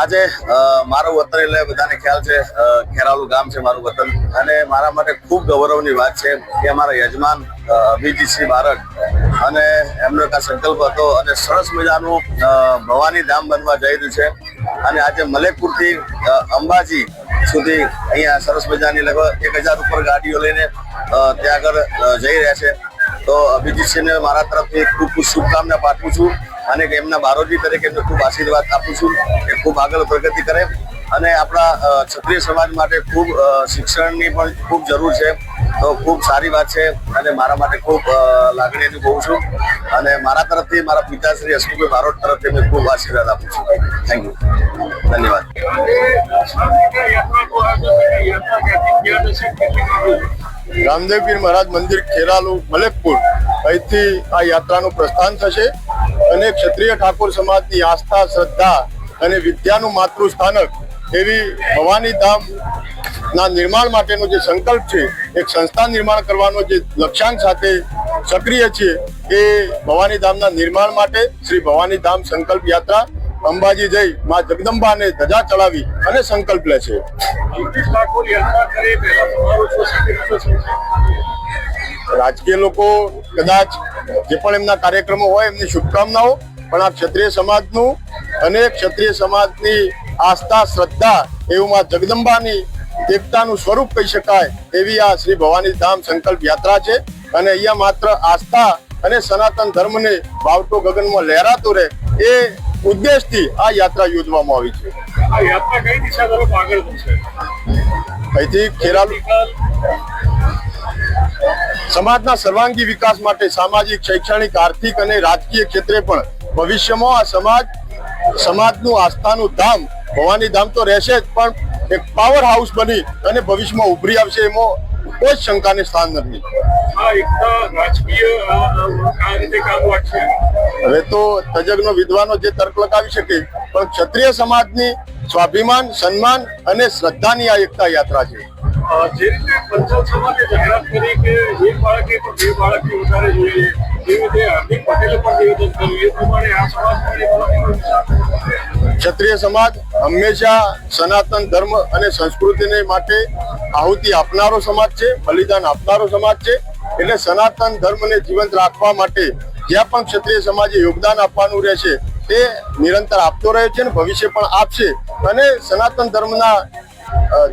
આજે મારું વતન એટલે બધાને ખ્યાલ છે ખેરાલુ ગામ છે મારું વતન. અને મારા માટે ખૂબ ગૌરવની વાત છે કે અમારા યજમાન અભિજીતસિંહ બારડ અને એમનો એક સંકલ્પ હતો અને સરસ મજાનું ભવાની ધામ બનવા જઈ રહ્યું છે. અને આજે મલેકપુરથી અંબાજી સુધી અહીંયા સરસ મજાની લગભગ એક હજાર ઉપર ગાડીઓ લઈને ત્યાં આગળ જઈ રહ્યા છે. તો અભિજીતસિંહને મારા તરફથી ખૂબ ખૂબ શુભકામના પાઠવું છું અને એમના બારોજી તરીકે એમને ખૂબ આશીર્વાદ આપું છું કે ખૂબ આગળ પ્રગતિ કરે. અને આપણા ક્ષત્રિય સમાજ માટે ખૂબ શિક્ષણની પણ ખૂબ જરૂર છે. તો ખૂબ સારી વાત છે અને મારા માટે ખૂબ લાગણી અનુભવું છું. અને મારા તરફથી મારા પિતાશ્રી હસમુભાઈ બારોટ તરફથી મેં ખૂબ આશીર્વાદ આપું છું. થેન્ક યુ ધન્યવાદ. આજે સામૂહિક યાત્રા કો આજે યાત્રા ક્યાંથી ક્યાં જશે કેટલી માંગુ રામદેવ પીર મહારાજ મંદિર ખેરાલુ મલેકપુર. અહીંથી આ યાત્રાનું પ્રસ્થાન થશે અને ક્ષત્રિય ઠાકોર સમાજની આસ્થા, શ્રદ્ધા અને વિદ્યાનું માતૃ સ્થાનક એવી ભવાની ધામ ના નિર્માણ માટેનો જે સંકલ્પ છે, એક સંસ્થા નિર્માણ કરવાનો જે લક્ષ્યાંક સાથે સક્રિય છે, એ ભવાની ધામના નિર્માણ માટે શ્રી ભવાની ધામ સંકલ્પ યાત્રા અંબાજી જઈ માં જગદંબાને ધજા ચડાવી અને સંકલ્પ લે છે. રાજકીય લોકો કદાચ જે પણ એમના કાર્યક્રમો હોય, એમની શુભકામનાઓ, પણ આ ક્ષત્રિય સમાજનું અને ક્ષત્રિય સમાજની આસ્થા, શ્રદ્ધા એવું માં જગદંબાની એકતાનું સ્વરૂપ કહી શકાય એવી આ શ્રી ભવાની ધામ સંકલ્પ યાત્રા છે. અને અહીંયા માત્ર આસ્થા અને સનાતન ધર્મને બાવટો ગગનમાં લહેરાતો રહે એ ઉદ્દેશથી આ યાત્રા યોજવામાં આવી છે. આ યાત્રા કઈ દિશા તરફ આગળ વધશે? અહીંથી ખેરાલુ સમાજના સર્વાંગી વિકાસ માટે સામાજિક શૈક્ષણિક આર્થિક અને રાજકીય ક્ષેત્રે પણ ભવિષ્યમાં આ સમાજ સમાજનું આસ્થાનું ધામ ભવાની ધામ તો રહેશે જ પણ એક પાવર હાઉસ બની અને ભવિષ્યમાં ઉભરી આવશે એમાં કોઈ શંકાને સ્થાન નથી. હવે તો તજજ્ઞ વિદ્વાનો જે તર્ક લગાવી શકે પણ ક્ષત્રિય સમાજની સ્વાભિમાન સન્માન અને શ્રદ્ધાની આ એકતા યાત્રા છે. જે રીતે પંચાલ સમાજે જાહેરાત કરી કે એક બાળકે તો બે બાળકથી વધારે જોઈએ જે રીતે હાર્દિક પટેલે પણ નિવેદન કર્યું એ પ્રમાણે આ સમાજ પણ એક બાળકની દિશા ક્ષત્રિય સમાજ હંમેશા સનાતન ધર્મ અને સંસ્કૃતિને માટે આહુતિ આપનારો સમાજ છે, બલિદાન આપનારો સમાજ છે, એટલે સનાતન ધર્મને જીવંત રાખવા માટે જ્યાં પણ ક્ષત્રિય સમાજે યોગદાન આપવાનું રહેશે, તે નિરંતર આપતો રહે છે અને ભવિષ્ય પણ આપશે. અને સનાતન ધર્મના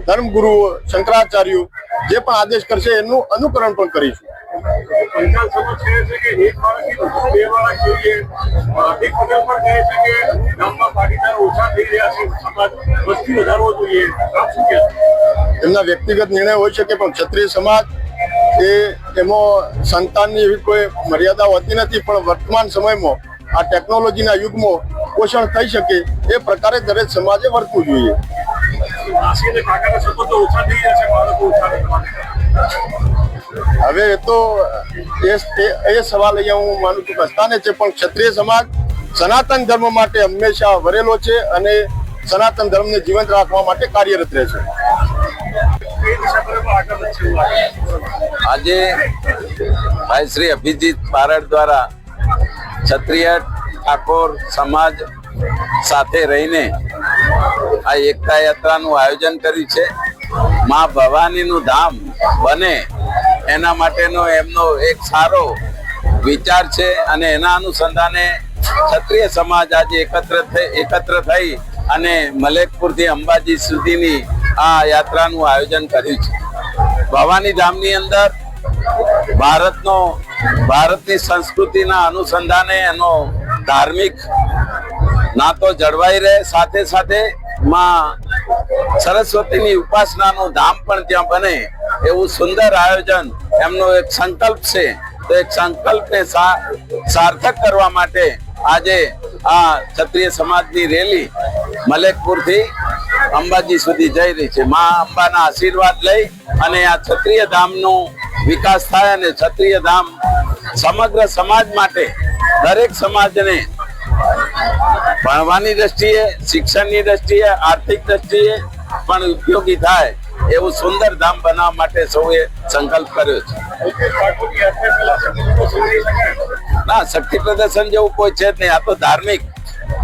ધર્મગુરુઓ, શંકરાચાર્યો જે પણ આદેશ કરશે, એનું અનુકરણ પણ કરીશું. પંચાલ સમાજ કહે છે કે એક બાળકથી બે બાળક જોઈએ. હાર્દિક પટેલ પણ કહે છે કે ગામમાં ભાગીદારો ઓછા થઈ રહ્યા છે. સમાજ વસ્તી વધારવો જોઈએ. આપ શું કહેશો? એમના વ્યક્તિગત નિર્ણય હોઈ શકે પણ ક્ષત્રિય સમાજ એ એમાં સંતાનની એવી કોઈ મર્યાદા હોતી નથી, પણ વર્તમાન સમયમાં આ ટેકનોલોજીના યુગમાં પોષણ થઈ શકે એ પ્રકારે દરેક સમાજે વર્તવું જોઈએ. હવે એ તો એ સવાલ અહીંયા હું માનું છું કે છે પણ ક્ષત્રિય સમાજ સનાતન ધર્મ માટે હંમેશા વરેલો છે અને સનાતન ધર્મને જીવંત રાખવા માટે કાર્યરત રહે છે? આજે ભાઈ શ્રી અભિજીત બારડ દ્વારા ક્ષત્રિય ઠાકોર સમાજ સાથે રહીને આ એકતા યાત્રાનું આયોજન કર્યું છે. મા ભવાનીનું ધામ બને એના માટેનો એમનો એક સારો વિચાર છે અને એના અનુસંધાને ક્ષત્રિય સમાજ આજે એકત્ર થઈ એકત્ર થઈ અને મલેકપુરથી અંબાજી સુધીની આ યાત્રાનું આયોજન કર્યું છે. ભવાની ધામની અંદર ભારતનો, ભારતની સંસ્કૃતિના અનુસંધાને એનો ધાર્મિક નાતો જળવાઈ રહે. સાથે સાથે માં સરસ્વતીની ઉપાસનાનું ધામ પણ ત્યાં બને એવું સુંદર આયોજન, એમનો એક સંકલ્પ છે. તો એક સંકલ્પને સાર્થક કરવા માટે આજે આ ક્ષત્રિય સમાજની રેલી મલેકપુરથી અંબાજી સુધી જઈ રહી છે. મા અંબાના આશીર્વાદ લઈ અને આ ક્ષત્રિય ધામનો વિકાસ થાય અને ક્ષત્રિય ધામ સમગ્ર સમાજ માટે, દરેક સમાજને ભણવાની દ્રષ્ટિએ, શિક્ષણની દ્રષ્ટિએ, આર્થિક દ્રષ્ટિએ પણ ઉપયોગી થાય એવું સુંદર ધામ બનાવવા માટે સૌએ સંકલ્પ કર્યો છે. ના, શક્તિ પ્રદર્શન જેવું કોઈ છે જ નહીં. આ તો ધાર્મિક.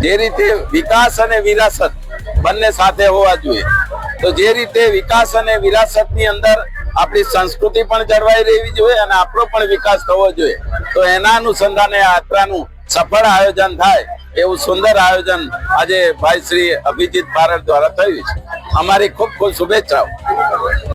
જે રીતે વિકાસ અને વિરાસત બંને સાથે હોવા જોઈએ. તો જે રીતે વિકાસ અને વિરાસતની અંદર આપણી સંસ્કૃતિ પણ જળવાઈ રહેવી જોઈએ અને આપણો પણ વિકાસ થવો જોઈએ. તો એના અનુસંધાને યાત્રાનું સફળ આયોજન થાય એવું સુંદર આયોજન આજે ભાઈ શ્રી અભિજીત ભારત દ્વારા થયું છે. અમારી ખૂબ ખૂબ શુભેચ્છાઓ.